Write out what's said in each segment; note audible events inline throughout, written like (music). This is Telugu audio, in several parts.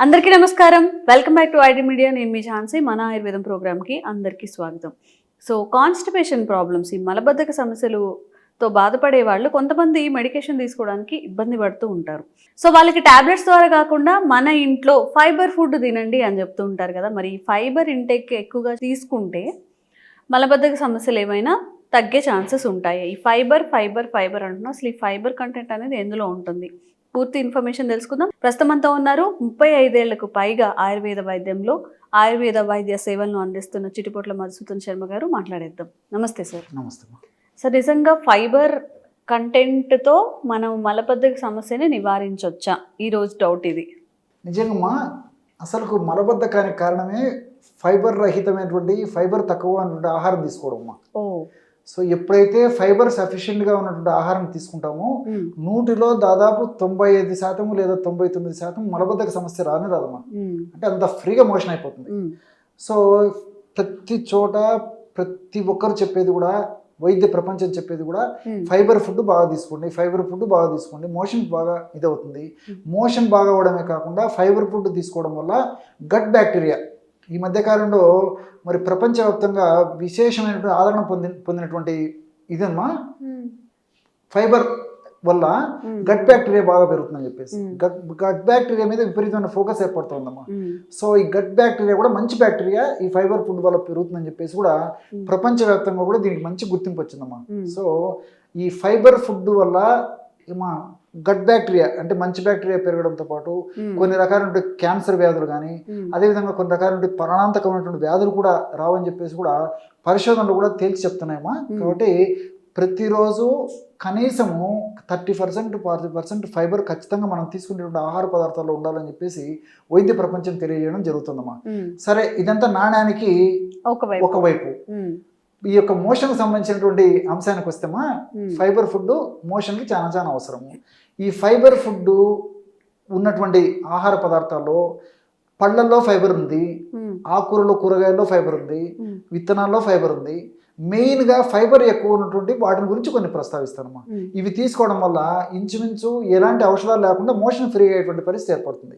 అందరికీ నమస్కారం. Welcome back to ID media నేను మీ ఝాన్సీ. మన ఆయుర్వేదం ప్రోగ్రామ్కి అందరికీ స్వాగతం. సో కాన్స్టిపేషన్ ప్రాబ్లమ్స్ ఈ మలబద్ధక సమస్యలుతో బాధపడే వాళ్ళు కొంతమంది మెడికేషన్ తీసుకోవడానికి ఇబ్బంది పడుతూ ఉంటారు. సో వాళ్ళకి టాబ్లెట్స్ ద్వారా కాకుండా మన ఇంట్లో ఫైబర్ ఫుడ్ తినండి అని చెప్తూ ఉంటారు కదా. మరి ఈ ఫైబర్ ఇంటేక్ ఎక్కువగా తీసుకుంటే మలబద్ధక సమస్యలు ఏమైనా తగ్గే ఛాన్సెస్ ఉంటాయి. ఈ ఫైబర్ ఫైబర్ ఫైబర్ అంటున్నాం. అసలు ఈ ఫైబర్ కంటెంట్ అనేది ఎందులో ఉంటుంది? పూర్తి ఇన్ఫర్మేషన్ తెలుసుకుందాం. ప్రస్తుతం అంతా ఉన్నారు ముప్పై ఐదేళ్ళకు పైగా ఆయుర్వేద వైద్యంలో ఆయుర్వేద వైద్య సేవలను అందిస్తున్న చిటిపొట్ల మధుసూదన్ శర్మ గారు మాట్లాడేద్దాం. నమస్తే సార్. నమస్తే. సార్ నిజంగా ఫైబర్ కంటెంట్తో మనం మలబద్ధక సమస్యని నివారించవచ్చా ఈ రోజు డౌట్ ఇది. నిజంగా అసలు మలబద్ధకానికి కారణమే ఫైబర్ రహితమైనటువంటి ఫైబర్ తక్కువ ఆహారం తీసుకోవడం అమ్మా. ఓ. సో ఎప్పుడైతే ఫైబర్ సఫిషియెంట్గా ఉన్నటువంటి ఆహారం తీసుకుంటామో నూటిలో దాదాపు తొంభై ఐదు శాతం లేదా తొంభై తొమ్మిది శాతం మలబద్ధక సమస్య రాని రాదమ్మా. అంటే అంత ఫ్రీగా మోషన్ అయిపోతుంది. సో ప్రతి చోట ప్రతి ఒక్కరు చెప్పేది కూడా వైద్య ప్రపంచం చెప్పేది కూడా ఫైబర్ ఫుడ్ బాగా తీసుకోండి ఫైబర్ ఫుడ్ బాగా తీసుకోండి మోషన్ బాగా ఇదవుతుంది. మోషన్ బాగా అవడమే కాకుండా ఫైబర్ ఫుడ్ తీసుకోవడం వల్ల గట్ బ్యాక్టీరియా ఈ మధ్యకాలంలో మరి ప్రపంచవ్యాప్తంగా విశేషమైనటువంటి ఆదరణ పొంది పొందినటువంటి ఇదమ్మా ఫైబర్ వల్ల గట్ బ్యాక్టీరియా బాగా పెరుగుతుందని చెప్పేసి. గట్ గట్ బ్యాక్టీరియా మీద విపరీతమైన ఫోకస్ ఏర్పడుతుందమ్మా. సో ఈ గట్ బ్యాక్టీరియా కూడా మంచి బ్యాక్టీరియా ఈ ఫైబర్ ఫుడ్ వల్ల పెరుగుతుందని చెప్పేసి కూడా ప్రపంచవ్యాప్తంగా కూడా దీనికి మంచి గుర్తింపు వచ్చిందమ్మా. సో ఈ ఫైబర్ ఫుడ్ వల్ల మా గట్ బ్యాక్టీరియా అంటే మంచి బ్యాక్టీరియా పెరగడంతో పాటు కొన్ని రకాలైన క్యాన్సర్ వ్యాధులు కానీ అదేవిధంగా కొన్ని రకాలైన ప్రాణాంతకమైనటువంటి వ్యాధులు కూడా రావని చెప్పేసి కూడా పరిశోధనలు కూడా తేల్చి చెప్తున్నాయమ్మా కాబట్టి ప్రతిరోజు కనీసము thirty percent forty percent fibre ఖచ్చితంగా మనం తీసుకునేటువంటి ఆహార పదార్థాల్లో ఉండాలని చెప్పేసి వైద్య ప్రపంచం తెలియజేయడం జరుగుతుందమ్మా. సరే ఇదంతా నాణ్యానికి ఒకవైపు ఒకవైపు ఈ యొక్క మోషన్ సంబంధించినటువంటి అంశానికి వస్తేమా ఫైబర్ ఫుడ్ మోషన్కి చాలా చాలా అవసరము. ఈ ఫైబర్ ఫుడ్ ఉన్నటువంటి ఆహార పదార్థాల్లో పళ్ళల్లో ఫైబర్ ఉంది ఆకుకూరలో కూరగాయల్లో ఫైబర్ ఉంది విత్తనాల్లో ఫైబర్ ఉంది. మెయిన్గా ఫైబర్ ఎక్కువ ఉన్నటువంటి వాటిని గురించి కొన్ని ప్రస్తావిస్తానమ్మా. ఇవి తీసుకోవడం వల్ల ఇంచుమించు ఎలాంటి ఔషధాలు లేకుండా మోషన్ ఫ్రీ అయ్యేటువంటి పరిస్థితి ఏర్పడుతుంది.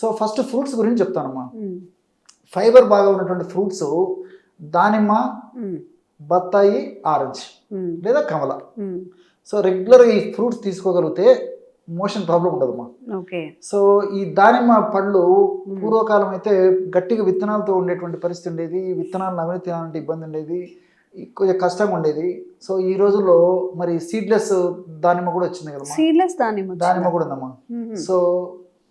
సో ఫస్ట్ ఫ్రూట్స్ గురించి చెప్తానమ్మా. ఫైబర్ బాగా ఉన్నటువంటి ఫ్రూట్స్ దానిమ్మ బత్తాయి ఆరెంజ్ లేదా కమల. సో రెగ్యులర్గా ఈ ఫ్రూట్స్ తీసుకోగలిగితే మోషన్ ప్రాబ్లం ఉండదమ్మా ఓకే. సో ఈ దానిమ్మ పళ్ళు పూర్వకాలం అయితే గట్టిగా విత్తనాలతో ఉండేటువంటి పరిస్థితి ఉండేది. ఈ విత్తనాలు నమిలి తినాలంటే ఇబ్బంది ఉండేది. కొంచెం కష్టంగా ఉండేది. సో ఈ రోజుల్లో మరి సీడ్లెస్ దానిమ్మ కూడా వచ్చింది కదమ్మా. సీడ్లెస్ దానిమ్మ దానిమ్మ కూడా ఉందమ్మా. సో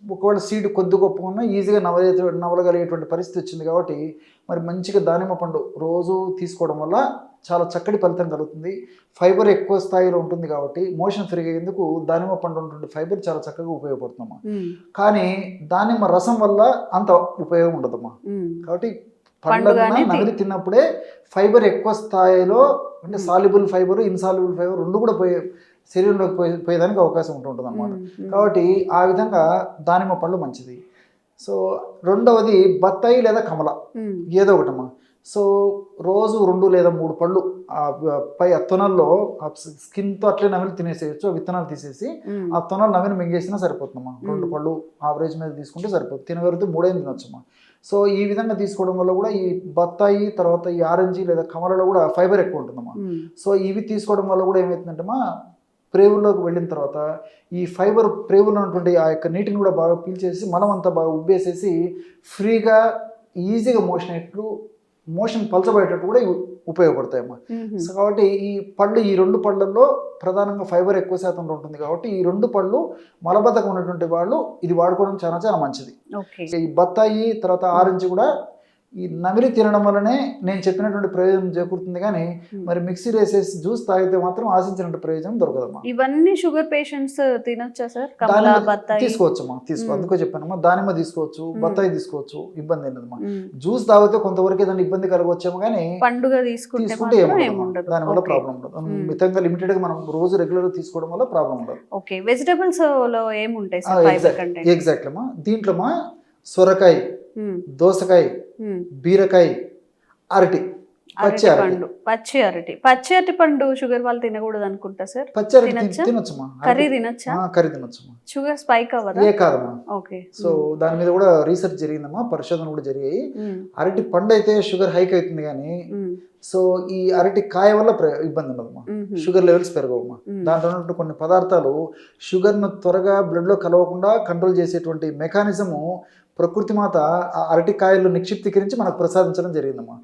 ఒకవేళ సీడ్ కొద్ది గొప్ప ఉన్నా ఈజీగా నవలే నవలగలిగేటువంటి పరిస్థితి వచ్చింది కాబట్టి మరి మంచిగా దానిమ్మ పండు రోజు తీసుకోవడం వల్ల చాలా చక్కటి ఫలితం కలుగుతుంది. ఫైబర్ ఎక్కువ స్థాయిలో ఉంటుంది కాబట్టి మోషన్ ఫ్రీగా అయ్యేందుకు దానిమ్మ పండు ఉన్నటువంటి ఫైబర్ చాలా చక్కగా ఉపయోగపడుతుందమ్మా. కానీ దానిమ్మ రసం వల్ల అంత ఉపయోగం ఉండదమ్మా. కాబట్టి తి- నమిలి తిన్నప్పుడే ఫైబర్ ఎక్కువ స్థాయిలో అంటే సాల్యుబుల్ ఫైబర్ ఇన్సాల్యుబుల్ ఫైబర్ రెండు కూడా పోయే శరీరంలోకి పోయే పోయేదానికి అవకాశం ఉంటుంటుంది అనమాట కాబట్టి ఆ విధంగా దానిమ్మ పళ్ళు మంచిది. సో రెండవది బత్తాయి లేదా కమల. ఏదో ఒకటమ్మా. సో రోజు రెండు లేదా మూడు పళ్ళు ఆ పై ఆ తొనల్లో ఆ స్కిన్తో అట్లే నమిలి తినేసేయచ్చు విత్తనాలు తీసేసి ఆ తొనలు నవిని మింగేసినా సరిపోతుందమ్మా. రెండు పళ్ళు ఆవరేజ్ మీద తీసుకుంటే సరిపోతుంది. తినగలిగితే మూడైదు తినొచ్చమ్మా. సో ఈ విధంగా తీసుకోవడం వల్ల కూడా ఈ బత్తాయి తర్వాత ఈ ఆరెంజీ లేదా కమలలో కూడా ఫైబర్ ఎక్కువ ఉంటుందమ్మా. సో ఇవి తీసుకోవడం వల్ల కూడా ఏమవుతుందంటే మా ప్రేవుల్లోకి వెళ్ళిన తర్వాత ఈ ఫైబర్ ప్రేవులో ఉన్నటువంటి ఆ యొక్క నీటిని కూడా బాగా పీల్చేసి మలం అంతా బాగా ఉబ్బేసేసి ఫ్రీగా ఈజీగా మోషన్ అయ్యేట్లు మోషన్ పలచబడేటట్టు కూడా ఉపయోగపడతాయమ్మా. సో కాబట్టి ఈ పళ్ళు ఈ రెండు పళ్ళల్లో ప్రధానంగా ఫైబర్ ఎక్కువ శాతంలో ఉంటుంది కాబట్టి ఈ రెండు పళ్ళు మలబద్ధకం ఉన్నటువంటి వాళ్ళు ఇది వాడుకోవడం చాలా చాలా మంచిది. ఈ బత్తాయి తర్వాత ఆరెంజ్ కూడా ఈ నమిలి తినడం వల్లనే నేను చెప్పినటువంటి ప్రయోజనం చేకూరుతుంది కానీ మరి మిక్సీలో వేసేసి జ్యూస్ తాగితే మాత్రం ఆశించినట్టు ప్రయోజనం దొరకదమ్మా. ఇవన్నీ షుగర్ పేషెంట్స్ తినొచ్చా సార్? తీసుకోవచ్చమ్మా తీసుకో మ్మ్. అందుకో చెప్పానమ్మా. దానిమ్మ తీసుకోవచ్చు మ్మ్. బత్తాయి తీసుకోవచ్చు ఇబ్బంది ఏంటమ్మా మ్మ్. జ్యూస్ తాగితే కొంతవరకు ఏదైనా ఇబ్బంది కలగవచ్చేమో కానీ పండుగ తీసుకుంటే దానివల్ల ఓకే. ప్రాబ్లం ఉండదు. మితంగా లిమిటెడ్గా మనం రోజు రెగ్యులర్ తీసుకోవడం వల్ల ప్రాబ్లం ఉండదు. ఓకే వెజిటబుల్స్లో ఏముంటాయి ఎగ్జాక్ట్ అమ్మా దీంట్లో సొరకాయ దోసకాయ బీరకాయ అరటి పచ్చి. పండు పచ్చి అరటి. పచ్చి అరటి పండు షుగర్ వాళ్ళు తినకూడదు అనుకుంటా సార్? పచ్చి అరటి తిన- తినొచ్చా? తినొచ్చమ్మా. కర్రీ తినచ్చా? కర్రీ తినొచ్చమ్మా. షుగర్ స్పైక్ అవ్వదా? ఏ కాదమ్మా. ఓకే. సో దాని మీద కూడా రీసెర్చ్ జరిగిందమ్మా పరిశోధన కూడా జరిగాయి. అరటి పండు అయితే షుగర్ హైక్ అవుతుంది కానీ సో ఈ అరటి కాయ వల్ల ఇబ్బంది ఉండదమ్మా. షుగర్ లెవెల్స్ పెరగవమ్మా. దాంట్లో ఉన్నటువంటి కొన్ని పదార్థాలు షుగర్ను త్వరగా బ్లడ్లో కలవకుండా కంట్రోల్ చేసేటువంటి మెకానిజము ప్రకృతి మాత ఆ అరటికాయలు నిక్షిప్తీకరించి మనకు ప్రసాదించడం జరిగిందమ్మా.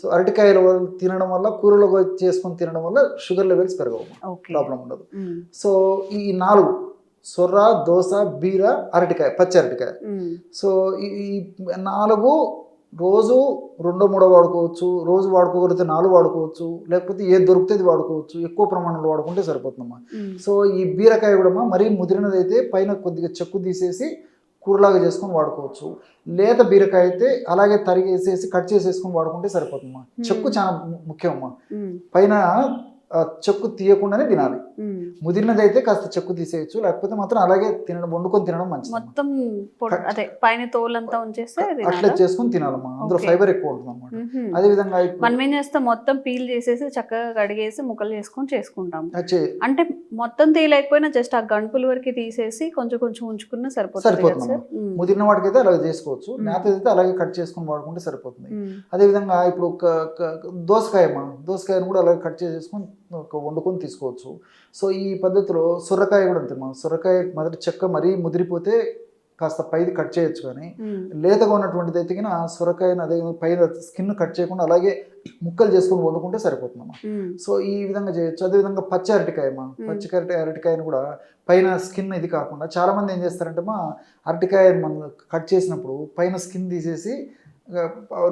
సో అరటికాయలు తినడం వల్ల కూరలో చేసుకొని తినడం వల్ల షుగర్ లెవెల్స్ పెరగవమ్మా ఓకే. ప్రాబ్లం ఉండదు. సో ఈ నాలుగు సొర్ర దోస బీర అరటికాయ పచ్చి అరటికాయ. సో ఈ నాలుగు రోజు రెండో మూడో వాడుకోవచ్చు రోజు వాడుకోగలిగితే నాలుగు వాడుకోవచ్చు లేకపోతే ఏది దొరికితే వాడుకోవచ్చు ఎక్కువ ప్రమాణంలో వాడుకుంటే సరిపోతుందమ్మా. సో ఈ బీరకాయ కూడా మరీ ముదిరినది అయితే పైన కొద్దిగా చెక్కు తీసేసి కూరలాగా చేసుకొని వాడుకోవచ్చు. లేత బీరకాయ అయితే అలాగే తరిగేసేసి కట్ చేసేసుకొని వాడుకుంటే సరిపోతుందమ్మా. చెక్కు చాలా ము- ముఖ్యమమ్మా. ఉమ్, పైన చెక్కు తీయకుండానే తినాలి. ముదిరినది అయితే కాస్త చెక్కు తీసేయచ్చు లేకపోతే మాత్రం అలాగే తినడం వండుకొని తినడం మంచిది. మొత్తం అదే పైన తోలంతా ఉంచేస్తే అట్లా? చేసుకొని తినాలమ్మా. అందులో. ఫైబర్ ఎక్కువ ఉంటుంది అనమాట. అదే విధంగా మనం ఏం చేస్తాం? మొత్తం పీల్ చేసేసి చక్కగా కడిగేసి ముక్కలు చేసుకొని చేసుకుంటాం. అంటే మొత్తం తీయలేకపోయినా జస్ట్ ఆ గంపుల వరకు తీసేసి కొంచెం కొంచెం ఉంచుకున్నా సరిపోతుంది సరిపోతుంది ముదిరిన వాటికైతే అలాగే చేసుకోవచ్చు. మ్మ్. నేత అయితే అలాగే కట్ చేసుకొని వాడుకుంటే సరిపోతుంది. అదే విధంగా ఇప్పుడు దోసకాయ దోసకాయను కూడా అలాగే కట్ చేసేసుకొని వండుకొని తీసుకోవచ్చు. సో ఈ పద్ధతిలో సొరకాయ కూడా అంతే మా సొరకాయ మొదటి చెక్క మరీ ముదిరిపోతే కాస్త పైది కట్ చేయొచ్చు కానీ లేతగా ఉన్నటువంటిది అయితే కినా సొరకాయను అదే పైన స్కిన్ కట్ చేయకుండా అలాగే ముక్కలు చేసుకొని వండుకుంటే సరిపోతుందమ్మా సో ఈ విధంగా చేయొచ్చు. అదేవిధంగా పచ్చి అరటికాయ మా పచ్చి అరటి అరటికాయను కూడా పైన స్కిన్ ఇది కాకుండా చాలా మంది ఏం చేస్తారంటే మా అరటికాయ మనం కట్ చేసినప్పుడు పైన స్కిన్ తీసేసి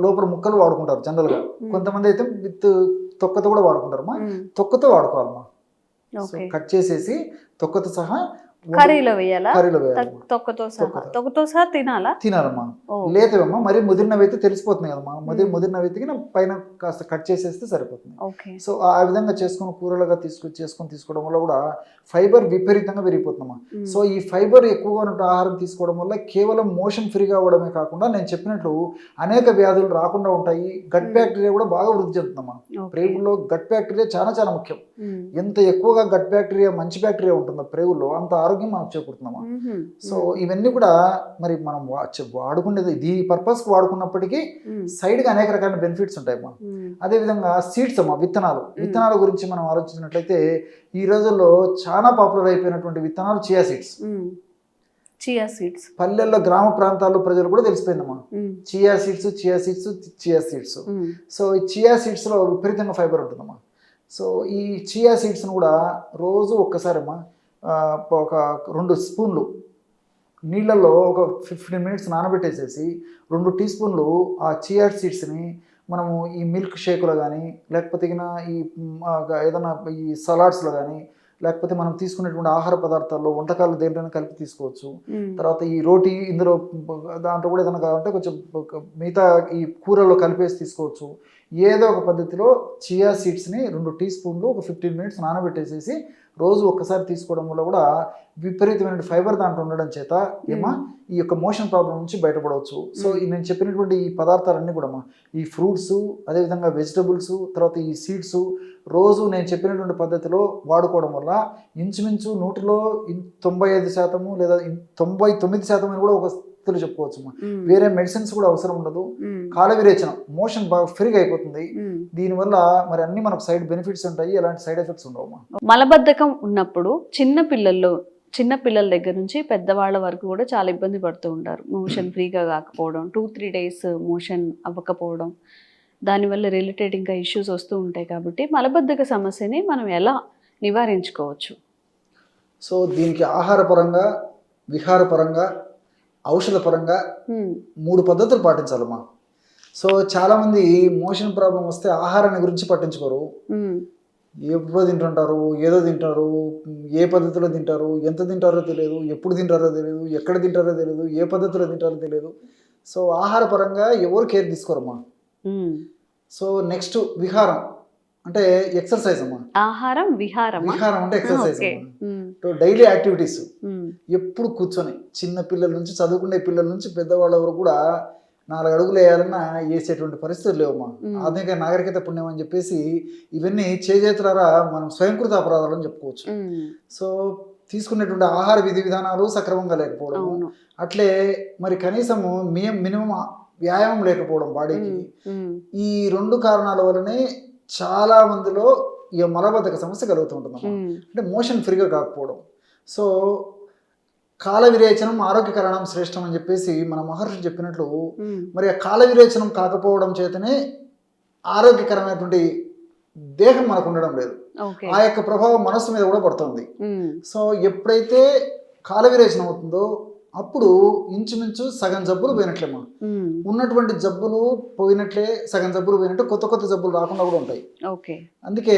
లోపల ముక్కలు వాడుకుంటారు జనరల్గా. కొంతమంది అయితే విత్ తొక్కతో కూడా వాడుకుంటారు మా ఉమ్, తొక్కతో వాడుకోవాలమ్మా. కట్ చేసేసి తొక్కతో సహా కర్రీలో వేయాలా? కర్రీలో వేయాలి. తక్- తొక్కతో సహా తొక్కతో. సహా తినాలా? తినాలమ్మా. ఓ. లేతవమ్మా మరి ముదిరినవి అయితే తెలిసిపోతుంది కదమ్మా. ముదిరి మ్మ్. ముదిరినవి అయితే కినా పైన కాస్త కట్ చేసేస్తే సరిపోతుంది. సో ఆ విధంగా చేసుకొని కూరలుగా తీసుకొచ్చి చేసుకొని తీసుకోవడం వల్ల కూడా ఫైబర్ విపరీతంగా పెరిగిపోతుందమ్మా. సో ఈ ఫైబర్ ఎక్కువగా ఉన్న ఆహారం తీసుకోవడం వల్ల కేవలం మోషన్ ఫ్రీగా అవ్వడమే కాకుండా నేను చెప్పినట్లు అనేక వ్యాధులు రాకుండా ఉంటాయి. గట్. బ్యాక్టీరియా కూడా బాగా వృద్ధి చెందుతుందమ్మా. ప్రేగుల్లో గట్ బ్యాక్టీరియా చాలా చాలా ముఖ్యం. ఎంత ఎక్కువగా గట్ బ్యాక్టీరియా మంచి బ్యాక్టీరియా ఉంటుందో ప్రేగుల్లో అంత ఆరోగ్యం మనకు చేకూరుతుందమ్మా ఉహుం, సో ఇవన్నీ కూడా మరి మనం వాడుకునేది ఈ పర్పస్కి వాడుకున్నప్పటికీ ఉమ్, సైడ్గా అనేక రకాల బెనిఫిట్స్ ఉంటాయమ్మా ఉమ్, అదేవిధంగా సీడ్స్ అమ్మా విత్తనాలు. విత్తనాల గురించి మనం ఆలోచించినట్లయితే ఈ రోజుల్లో చాలా పాపులర్ అయిపోయినటువంటి విత్తనాలు చియా సీడ్స్. చియా సీడ్స్ పల్లెల్లో గ్రామ ప్రాంతాల్లో ప్రజలు కూడా తెలిసిపోయిందమ్మా. Chia seeds chia seeds chia seeds so ఈ చియా సీడ్స్లో విపరీతంగా ఫైబర్ ఉంటుందమ్మా. సో ఈ చియా సీడ్స్ను కూడా రోజు ఒక్కసారి అమ్మా ఆ, ఒక రెండు స్పూన్లు నీళ్ళల్లో ఒక ఫిఫ్టీన్ మినిట్స్ నానబెట్టేసేసి రెండు టీ స్పూన్లు ఆ చియా సీడ్స్ని మనము ఈ మిల్క్ షేక్లో కానీ లేకపోతే ఈ ఏదైనా ఈ సలాడ్స్లో కానీ లేకపోతే మనం తీసుకునేటువంటి ఆహార పదార్థాల్లో వంటకాలు దేంట్లోనే కలిపి తీసుకోవచ్చు. తర్వాత ఈ రోటీ ఇందులో దాంట్లో కూడా ఏదైనా కావాలంటే కొంచెం మిగతా ఈ కూరలో కలిపేసి తీసుకోవచ్చు. ఏదో ఒక పద్ధతిలో చియా సీడ్స్ని రెండు టీ స్పూన్లు ఒక ఫిఫ్టీన్ మినిట్స్ నానబెట్టేసేసి రోజు ఒక్కసారి తీసుకోవడం వల్ల కూడా విపరీతమైన ఫైబర్ దాంట్లో ఉండడం చేత ఏమా ఈ యొక్క మోషన్ ప్రాబ్లం నుంచి బయటపడవచ్చు. సో ఈ నేను చెప్పినటువంటి ఈ పదార్థాలన్నీ కూడా అమ్మా, ఈ ఫ్రూట్స్ అదేవిధంగా వెజిటబుల్స్ తర్వాత ఈ సీడ్స్ రోజు నేను చెప్పినటువంటి పద్ధతిలో వాడుకోవడం వల్ల ఇంచుమించు నూటిలో తొంభై ఐదు శాతము లేదా తొంభై తొమ్మిది శాతం అని కూడా ఒక స్థితిలో చెప్పుకోవచ్చు వేరే మెడిసిన్స్ కూడా అవసరం ఉండదు. కాల విరేచనం మోషన్ బాగా ఫ్రీగా అయిపోతుంది. దీనివల్ల మరి అన్ని మనకు సైడ్ బెనిఫిట్స్ ఉంటాయి ఎలాంటి సైడ్ ఎఫెక్ట్స్ ఉండవు. మలబద్ధకం ఉన్నప్పుడు చిన్న పిల్లల్లో చిన్న పిల్లల దగ్గర నుంచి పెద్దవాళ్ళ వరకు కూడా చాలా ఇబ్బంది పడుతూ ఉంటారు. మోషన్ ఫ్రీగా కాకపోవడం టూ త్రీ డేస్ మోషన్ అవ్వకపోవడం దానివల్ల రిలేటెడ్ ఇంకా ఇష్యూస్ వస్తూ ఉంటాయి కాబట్టి మలబద్ధక సమస్యని మనం ఎలా నివారించుకోవచ్చు? సో దీనికి ఆహారపరంగా విహారపరంగా ఔషధ పరంగా మూడు పద్ధతులు పాటించాలమ్మా. సో చాలామంది మోషన్ ప్రాబ్లం వస్తే ఆహారాన్ని గురించి పట్టించుకోరు. ఎప్పుడు తింటుంటారు ఏదో తింటారు ఏ పద్ధతిలో తింటారు ఎంత తింటారో తెలియదు ఎప్పుడు తింటారో తెలియదు ఎక్కడ తింటారో తెలియదు ఏ పద్ధతిలో తింటారో తెలియదు. సో ఆహార పరంగా ఎవరు కేర్ తీసుకోరమ్మా. సో నెక్స్ట్ విహారం. అంటే ఎక్సర్సైజ్ అమ్మా. ఆహారం విహారమా? విహారం అంటే ఎక్సర్సైజ్ డైలీ యాక్టివిటీస్ ఎప్పుడు కూర్చొని చిన్న పిల్లల నుంచి చదువుకునే పిల్లల నుంచి పెద్దవాళ్ళ వరకు కూడా నాలుగు అడుగులు వేయాలన్నా వేసేటువంటి పరిస్థితులు లేవమ్మా. మ్మ్. ఆధునిక నాగరికత పుణ్యం అని చెప్పేసి ఇవన్నీ చేజేతులారా మనం స్వయంకృత అపరాధాలు అని చెప్పుకోవచ్చు. సో తీసుకునేటువంటి ఆహార విధి విధానాలు సక్రమంగా లేకపోవడం అట్లే మరి కనీసము మినిమం వ్యాయామం లేకపోవడం బాడీకి. ఈ రెండు కారణాల వల్లనే చాలా మందిలో ఈ మలబద్ధక సమస్య కలుగుతుంటుంది అంటే మోషన్ ఫ్రీగా కాకపోవడం. సో కాల విరేచనం ఆరోగ్యకరణం శ్రేష్టం అని చెప్పేసి మన మహర్షి చెప్పినట్లు మరి ఆ కాల విరేచనం కాకపోవడం చేతనే ఆరోగ్యకరమైనటువంటి దేహం మనకు ఉండడం లేదు. ఆ యొక్క ప్రభావం మనస్సు మీద కూడా పడుతుంది. సో ఎప్పుడైతే కాల విరేచనం అవుతుందో అప్పుడు ఇంచుమించు సగం జబ్బులు పోయినట్లేమా. ఉమ్, ఉన్నటువంటి జబ్బులు పోయినట్లే సగం జబ్బులు పోయినట్టు కొత్త కొత్త జబ్బులు రాకుండా కూడా ఉంటాయి. ఓకే. అందుకే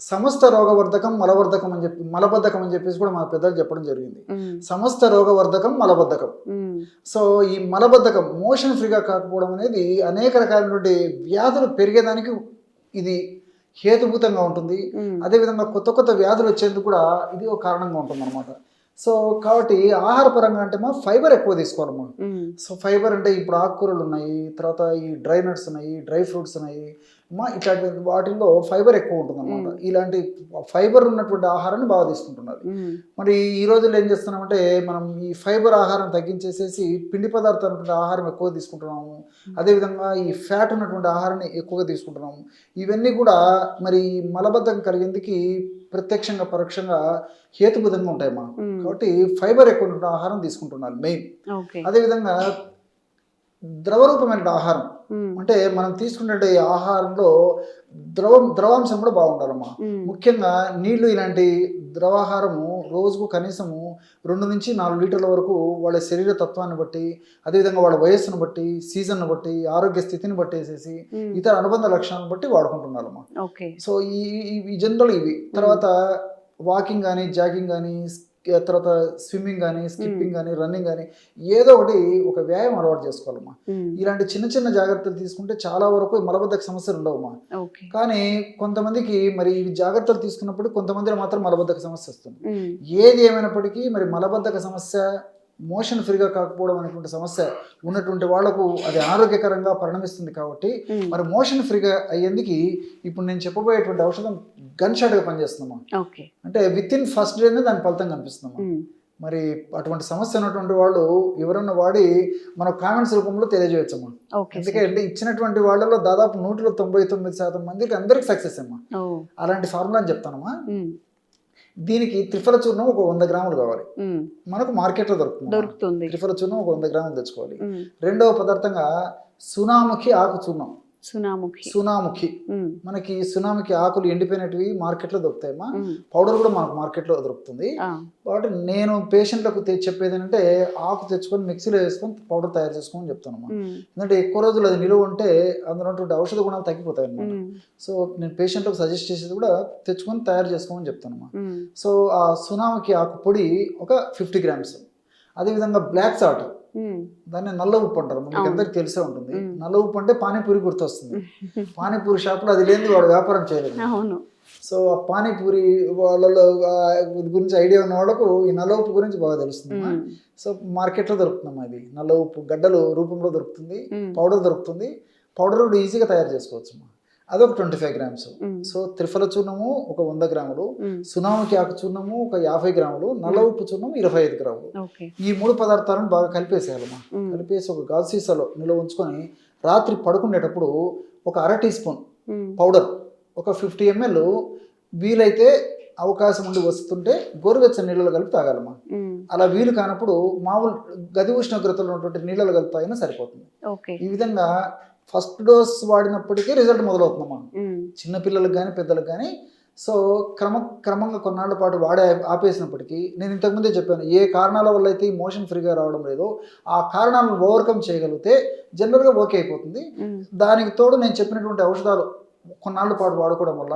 సమస్త రోగవర్ధకం మలవర్ధకం అని చెప్పి మలబద్ధకం అని చెప్పేసి కూడా మా పెద్దలు చెప్పడం జరిగింది. సమస్త రోగవర్ధకం మలబద్ధకం. సో ఈ మలబద్ధకం మోషన్ ఫ్రీగా కాకపోవడం అనేది అనేక రకాలైనటువంటి వ్యాధులు పెరిగేదానికి ఇది హేతుభూతంగా ఉంటుంది. అదేవిధంగా కొత్త కొత్త వ్యాధులు వచ్చేందుకు కూడా ఇది ఒక కారణంగా ఉంటుంది అనమాట సో కాబట్టి ఆహార పరంగా అంటే మా ఫైబర్ ఎక్కువ తీసుకోవాలమ్మా సో ఫైబర్ అంటే ఇప్పుడు ఆకుకూరలు ఉన్నాయి తర్వాత ఈ డ్రై నట్స్ ఉన్నాయి డ్రై ఫ్రూట్స్ ఉన్నాయి. మా ఇట్లాంటి వాటిల్లో ఫైబర్ ఎక్కువ ఉంటుంది అనమాట ఇలాంటి ఫైబర్ ఉన్నటువంటి ఆహారాన్ని బాగా తీసుకుంటున్నారు. మరి ఈ రోజుల్లో ఏం చేస్తున్నామంటే మనం ఈ ఫైబర్ ఆహారం తగ్గించేసేసి పిండి పదార్థాలు ఉన్నటువంటి ఆహారం ఎక్కువ తీసుకుంటున్నాము. అదేవిధంగా ఈ ఫ్యాట్ ఉన్నటువంటి ఆహారాన్ని ఎక్కువగా తీసుకుంటున్నాము. ఇవన్నీ కూడా మరి ఈ మలబద్ధకం కలిగేందుకు ప్రత్యక్షంగా పరోక్షంగా హేతుబద్ధంగా ఉంటాయమ్మా ఉమ్, కాబట్టి ఫైబర్ ఎక్కువ ఆహారం తీసుకుంటున్నారు మెయిన్. అదేవిధంగా ద్రవరూపమైన ఆహారం. అంటే మనం తీసుకునే ఈ ఆహారంలో ద్రవం ద్రవాంశం కూడా బాగుండాలమ్మా. ముఖ్యంగా నీళ్ళు ఇలాంటి ద్రవాహారము రోజుకు కనీసము రెండు నుంచి నాలుగు లీటర్ల వరకు వాళ్ళ శరీర తత్వాన్ని బట్టి అదేవిధంగా వాళ్ళ వయస్సును బట్టి సీజన్ను బట్టి ఆరోగ్య స్థితిని బట్టి వేసేసి ఉమ్, ఇతర అనుబంధ లక్షణాలను బట్టి వాడుకుంటున్నారమ్మా. సో ఈ ఈ- ఈ జనరల్ ఇవి. తర్వాత వాకింగ్ కానీ జాగింగ్ కానీ తర్వాత స్విమ్మింగ్ కానీ స్కిప్పింగ్ కానీ రన్నింగ్ కానీ ఏదో ఒకటి ఒక వ్యాయామం అలవాటు చేసుకోవాలమ్మా. ఉమ్, ఇలాంటి చిన్న చిన్న జాగ్రత్తలు తీసుకుంటే చాలా వరకు మలబద్ధక సమస్యలు ఉండవమ్మా. కానీ కొంతమందికి మరి ఇవి జాగ్రత్తలు తీసుకున్నప్పుడు కొంతమందిలో మాత్రం మలబద్ధక సమస్య వస్తుంది. ఉమ్, ఏది ఏమైనప్పటికీ మరి మలబద్ధక సమస్య మోషన్ ఫ్రీగా కాకపోవడం అనేటువంటి సమస్య ఉన్నటువంటి వాళ్ళకు అది ఆరోగ్యకరంగా పరిణమిస్తుంది కాబట్టి మరి మోషన్ ఫ్రీగా అయ్యేందుకు ఇప్పుడు నేను చెప్పబోయేటువంటి ఔషధం గన్ షాట్గా పనిచేస్తుందమ్మా. అంటే విత్ ఇన్ ఫస్ట్ డేనే దాని ఫలితం కనిపిస్తుందమ్మా. మరి అటువంటి సమస్య ఉన్నటువంటి వాళ్ళు ఎవరన్నా వాడి మన కామెంట్స్ రూపంలో తెలియజేయచ్చమ్మా. ఓకే ఎందుకంటే ఇచ్చినటువంటి వాళ్ళలో దాదాపు నూటిలో తొంభై తొమ్మిది శాతం మందికి అందరికి సక్సెస్ అమ్మా. అలాంటి ఫార్ములా అని చెప్తానమ్మా. దీనికి త్రిఫల చూర్ణం ఒక వంద గ్రాములు కావాలి. మనకు మార్కెట్లో దొరుకుతుంది. దొరుకుతుంది. త్రిఫల చూర్ణం ఒక వంద గ్రాములు తెచ్చుకోవాలి. రెండవ పదార్థంగా సునాముఖి ఆకు చూర్ణం. సునాముఖి. సునాముఖి. మనకి సునాముఖి ఆకులు ఎండిపోయినటివి మార్కెట్లో దొరుకుతాయమ్మా పౌడర్ కూడా మనకు మార్కెట్లో దొరుకుతుంది. కాబట్టి నేను పేషెంట్లకు చెప్పేది ఏంటంటే ఆకు తెచ్చుకొని మిక్సీలో వేసుకొని పౌడర్ తయారు చేసుకోమని చెప్తానమ్మా ఎందుకంటే ఎక్కువ రోజులు అది నిలువ ఉంటే అందులో ఉన్నటువంటి ఔషధ గుణాలు తగ్గిపోతాయి అన్నమాట. ఉమ్, సో నేను పేషెంట్లకు సజెస్ట్ చేసేది కూడా తెచ్చుకొని తయారు చేసుకోమని చెప్తానమ్మా సో ఆ సునామకి ఆకు పొడి ఒక ఫిఫ్టీ గ్రామ్స్. అదేవిధంగా బ్లాక్ సాల్ట్. దాన్ని నల్ల ఉప్పు అంటారు. మీకు అవును. అందరికి తెలిసే ఉంటుంది. నల్ల ఉప్పు అంటే పానీపూరి గుర్తొస్తుంది. (laughs) పానీపూరి షాప్లో అది లేని వాడు వ్యాపారం చేయలేదు. సో ఆ పానీపూరి వాళ్ళలో గురించి ఐడియా ఉన్న వాళ్ళకు ఈ నల్ల ఉప్పు గురించి బాగా తెలుస్తుంది సో మార్కెట్లో దొరుకుతుందమ్మా ఇది. నల్ల ఉప్పు గడ్డలు రూపంలో దొరుకుతుంది. పౌడర్ దొరుకుతుంది. పౌడర్ కూడా ఈజీగా తయారు చేసుకోవచ్చు అదొక twenty five grams. So triphala చూర్ణము ఒక వంద గ్రాములు సునామకి ఆకు చూర్ణము ఒక యాభై గ్రాములు నల్ల ఉప్పు చూర్ణము ఇరవై ఐదు గ్రాములు. ఈ మూడు పదార్థాలను బాగా కలిపేసేయాలమ్మా. కలిపేసి ఒక గాజు సీసాలో నిల్వ ఉంచుకొని రాత్రి పడుకునేటప్పుడు ఒక అర టీ స్పూన్ పౌడర్ ఒక ఫిఫ్టీ ఎంఎల్ వీలైతే అవకాశం ఉండి వస్తుంటే గోరువెచ్చని నీళ్ళలో కలిపి తాగాలమ్మా. అలా వీలు కానప్పుడు మామూలు గది ఉష్ణోగ్రతలో ఉన్నటువంటి నీళ్ళలో కలిపి తాగినా సరిపోతుంది. ఈ విధంగా ఫస్ట్ డోస్ వాడినప్పటికీ రిజల్ట్ మొదలవుతుందమ్మా. ఉమ్, చిన్న పిల్లలకు కానీ పెద్దలకు కానీ సో క్రమ క్రమంగా కొన్నాళ్ళ పాటు వాడే ఆపేసినప్పటికీ నేను ఇంతకుముందే చెప్పాను ఏ కారణాల వల్ల అయితే ఈ మోషన్ ఫ్రీగా రావడం లేదో ఆ కారణాలను ఓవర్కమ్ చేయగలిగితే జనరల్గా ఓకే అయిపోతుంది. దానికి తోడు నేను చెప్పినటువంటి ఔషధాలు కొన్నాళ్ళ పాటు వాడుకోవడం వల్ల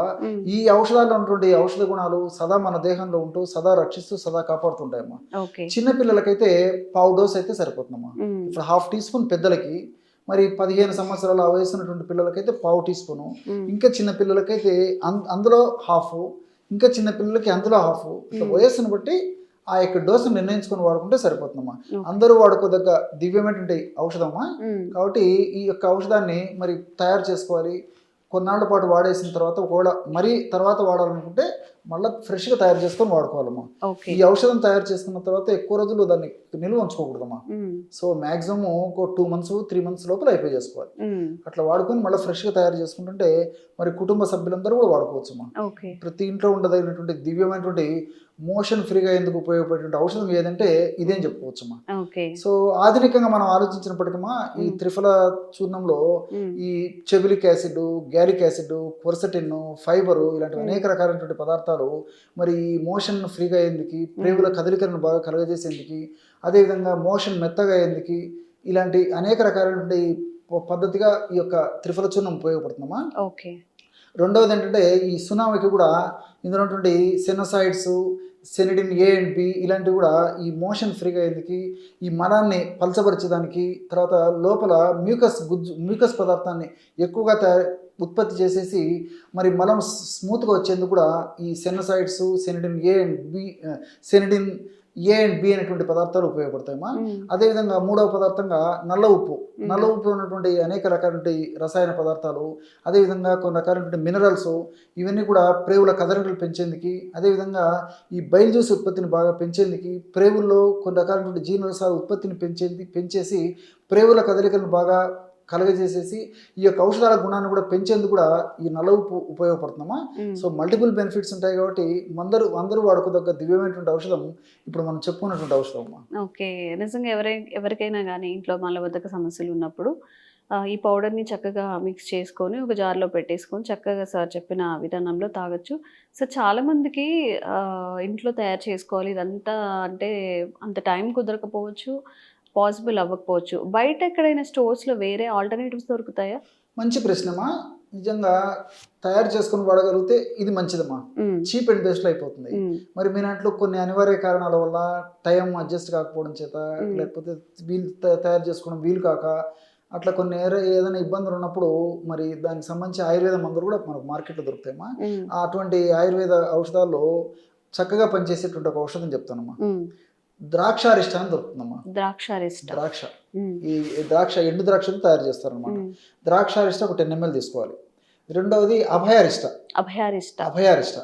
ఈ ఔషధాల్లో ఉన్నటువంటి ఔషధ గుణాలు సదా మన దేహంలో ఉంటూ సదా రక్షిస్తూ సదా కాపాడుతుంటాయమ్మా. ఓకే. చిన్న పిల్లలకైతే పావు డోస్ అయితే సరిపోతుందమ్మా. ఇప్పుడు హాఫ్ టీ స్పూన్ పెద్దలకి మరి పదిహేను సంవత్సరాల వయసు ఉన్నటువంటి పిల్లలకైతే పావు టీ స్పూను ఇంకా చిన్న పిల్లలకైతే అందులో హాఫ్ ఇంకా చిన్న పిల్లలకి అందులో హాఫ్. ఇట్లా. వయస్సును బట్టి ఆ యొక్క డోసు నిర్ణయించుకొని వాడుకుంటే సరిపోతుందమ్మా. అందరూ వాడుకోదగ్గ దివ్యమైనటువంటి ఔషధమా ఉమ్, కాబట్టి ఈ యొక్క ఔషధాన్ని మరి తయారు చేసుకోవాలి. కొన్నాళ్ళ పాటు వాడేసిన తర్వాత ఒకవేళ మరీ తర్వాత వాడాలనుకుంటే మళ్ళీ ఫ్రెష్గా తయారు చేసుకొని వాడుకోవాలమ్మా. ఈ ఔషధం తయారు చేసుకున్న తర్వాత ఎక్కువ రోజులు దాన్ని నిల్వ ఉంచుకోకూడదమ్మా. సో మాక్సిమం ఒక టూ మంత్స్ త్రీ మంత్స్ లోపల అయిపోయి చేసుకోవాలి. అట్లా వాడుకొని మళ్ళీ ఫ్రెష్గా తయారు చేసుకుంటుంటే మరి కుటుంబ సభ్యులందరూ కూడా వాడుకోవచ్చమ్మా ఓకే. ప్రతి ఇంట్లో ఉండదగినటువంటి దివ్యమైనటువంటి మోషన్ ఫ్రీగా ఎందుకు ఉపయోగపడేటువంటి ఔషధం ఏదంటే ఇదేం చెప్పుకోవచ్చమ్మా సో ఆధునికంగా మనం ఆలోచించినప్పటికీ ఈ త్రిఫల చూర్ణంలో ఈ chebulic acid gallic acid quercetin fibre ఇలాంటి అనేక రకాలైనటువంటి పదార్థాలు మరి ఈ మోషన్ ఫ్రీగా అయ్యేందుకు ప్రేగుల కదలికలను బాగా కలుగజేసేందుకు అదేవిధంగా మోషన్ మెత్తగా అయ్యేందుకు ఇలాంటి అనేక రకాలైనటువంటి పద్ధతిగా ఈ యొక్క త్రిఫల చూర్ణం ఉపయోగపడుతుందమ్మా. ఓకే. రెండవది ఏంటంటే ఈ సునామికి కూడా ఇందులో ఉన్నటువంటి సెనసైడ్స్ సెనిడిన్ ఏ అండ్ బి ఇలాంటివి కూడా ఈ మోషన్ ఫ్రీగా అయ్యేందుకు ఈ మలాన్ని పలచబరిచేదానికి తర్వాత లోపల మ్యూకస్ గుజ్జు మ్యూకస్ పదార్థాన్ని ఎక్కువగా తయారు ఉత్పత్తి చేసేసి మరి మలం స్మూత్గా వచ్చేందుకు కూడా ఈ sennosides sennidin A and B sennidin A and B అనేటువంటి పదార్థాలు ఉపయోగపడతాయమ్మా. అదేవిధంగా మూడవ పదార్థంగా నల్ల ఉప్పు. నల్ల ఉప్పు ఉన్నటువంటి అనేక రకాలైన రసాయన పదార్థాలు అదేవిధంగా కొన్ని రకాలైనటువంటి మినరల్స్ ఇవన్నీ కూడా ప్రేవుల కదలికలు పెంచేందుకు అదేవిధంగా ఈ బయలు జ్యూస్ ఉత్పత్తిని బాగా పెంచేందుకు ప్రేవుల్లో కొన్ని రకాలైనటువంటి జీర్ణరసాల ఉత్పత్తిని పెంచేందుకు పెంచేసి ప్రేవుల కదలికలను బాగా కలగజేసేసి ఈ యొక్క ఔషధాల గుణాన్ని కూడా పెంచేందుకు కూడా ఈ నల్ల ఉప్పు ఉపయోగపడుతుందమ్మా సో మల్టిపుల్ బెనిఫిట్స్ ఉంటాయి కాబట్టి అందరూ అందరూ వాడుకోదగ్గ దివ్యమైనటువంటి ఔషధం ఇప్పుడు మనం చెప్పుకున్నటువంటి ఔషధం అమ్మా. ఓకే. నిజంగా ఎవరై ఎవరికైనా కానీ ఇంట్లో మలబద్ధక సమస్యలు ఉన్నప్పుడు ఈ పౌడర్ని చక్కగా మిక్స్ చేసుకొని ఒక జార్లో పెట్టేసుకొని చక్కగా సార్ చెప్పిన విధానంలో తాగొచ్చు. సో చాలామందికి ఇంట్లో తయారు చేసుకోవాలి. ఇదంతా అంటే అంత టైం కుదరకపోవచ్చు. పాసిబుల్ అవ్వకపోవచ్చు. బయట ఎక్కడైనా స్టోర్స్లో వేరే ఆల్టర్నేటివ్స్ దొరుకుతాయా? మంచి ప్రశ్నమా? నిజంగా తయారు చేసుకుని వాడగలిగితే ఇది మంచిదమ్మా. చీప్ అండ్ బెస్ట్లో అయిపోతుంది. మరి మీ దాంట్లో కొన్ని అనివార్య కారణాల వల్ల టైం అడ్జస్ట్ కాకపోవడం చేత. లేకపోతే వీలు తయారు చేసుకోవడం వీలు కాక అట్లా కొన్ని ఏదైనా ఇబ్బందులు ఉన్నప్పుడు మరి దానికి సంబంధించి ఆయుర్వేద మందులు కూడా మనకు మార్కెట్లో దొరుకుతాయమ్మా. అటువంటి ఆయుర్వేద ఔషధాల్లో చక్కగా పనిచేసేటువంటి ఒక ఔషధం చెప్తానమ్మా. ద్రాక్షారిష్ట అని దొరుకుతుందమ్మా. ద్రాక్షారిష్ట. ద్రాక్ష. ఈ ద్రాక్ష ఎండు ద్రాక్షతో తయారు చేస్తారనమాట. ద్రాక్షారిష్ట ఒక టెన్ ఎంఎల్ తీసుకోవాలి. రెండవది అభయారిష్ట. అభయారిష్ట. అభయారిష్ట.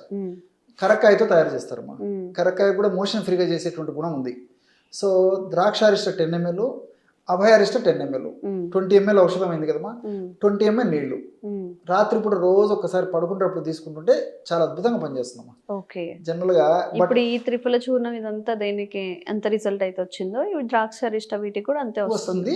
కరక్కాయతో తయారు చేస్తారమ్మా. కరక్కాయ కూడా మోషన్ ఫ్రీగా చేసేటువంటి గుణం ఉంది. So ద్రాక్షారిష్ట ten ML అభయారిష్ట ten ML. Twenty ML ఔషధం అయింది కదమ్మా. ట్వంటీ ఎంఎల్ నీళ్ళు. రాత్రిపూట రోజు ఒక్కసారి పడుకునేటప్పుడు తీసుకుంటుంటే చాలా అద్భుతంగా పనిచేస్తుందమ్మా. ఓకే. జనరల్గా బట్ ఇప్పుడు ఈ త్రిఫల చూర్ణం ఇదంతా దేనికి ఎంత రిజల్ట్ అయితే వచ్చిందో ఇవి ద్రాక్షారిష్ట వీటికి కూడా అంతే వస్తుంది.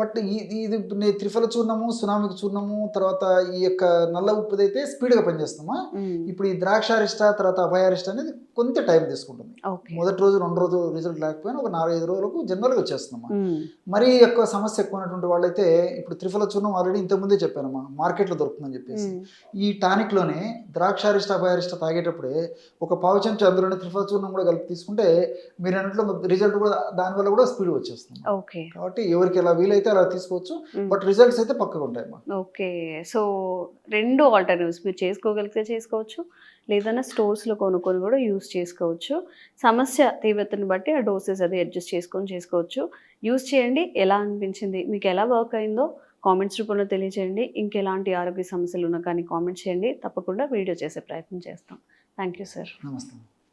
బట్ ఇది త్రిఫల చూర్ణము సునామికి చూర్ణము తర్వాత ఈ యొక్క నల్ల ఉప్పుది అయితే స్పీడ్గా పనిచేస్తుందమ్మా. ఉమ్, ఇప్పుడు ఈ ద్రాక్షారిష్ట తర్వాత అభయారిష్ట అనేది కొంత టైం తీసుకుంటుంది. మొదటి రోజు రెండు రోజు రిజల్ట్ లేకపోయినా ఒక నాలుగైదు రోజులకు జనరల్గా వచ్చేస్తుందమ్మా. ఉమ్, మరీ ఎక్కువ సమస్య ఎక్కువ ఉన్నటువంటి వాళ్ళైతే ఇప్పుడు త్రిఫల చూర్ణం ఆల్రెడీ ఇంతకుముందే చెప్పానమ్మా. మార్కెట్లో దొరుకుతుందని చెప్పేసి. ఈ టానిక్లోనే ద్రాక్షారిష్ట అభయారిష్ట తాగేటప్పుడే ఒక పావు చెంచా అందులోనే త్రిఫల చూర్ణం కూడా కలిపి తీసుకుంటే మీరు అన్నట్లు రిజల్ట్ కూడా దానివల్ల కూడా స్పీడ్ వచ్చేస్తుంది. ఓకే. కాబట్టి ఎవరికి ఎలా వీలైతే అలా తీసుకోవచ్చు. బట్ రిజల్ట్స్ అయితే పక్కగా ఉంటాయమ్మా. ఓకే. సో రెండు ఆల్టర్నేటివ్స్ మీరు చేసుకోగలిగితే చేసుకోవచ్చు. లేదన్నా స్టోర్స్లో కొనుక్కొని కూడా యూస్ చేసుకోవచ్చు. సమస్య తీవ్రతను బట్టి ఆ డోసెస్ అది అడ్జస్ట్ చేసుకొని చేసుకోవచ్చు. యూస్ చేయండి. ఎలా అనిపించింది? మీకు ఎలా వర్క్ అయిందో కామెంట్స్ రూపంలో తెలియజేయండి ఇంకెలాంటి ఆరోగ్య సమస్యలు ఉన్నా కానీ కామెంట్ చేయండి. తప్పకుండా వీడియో చేసే ప్రయత్నం చేస్తాం. Thank you sir. నమస్తే.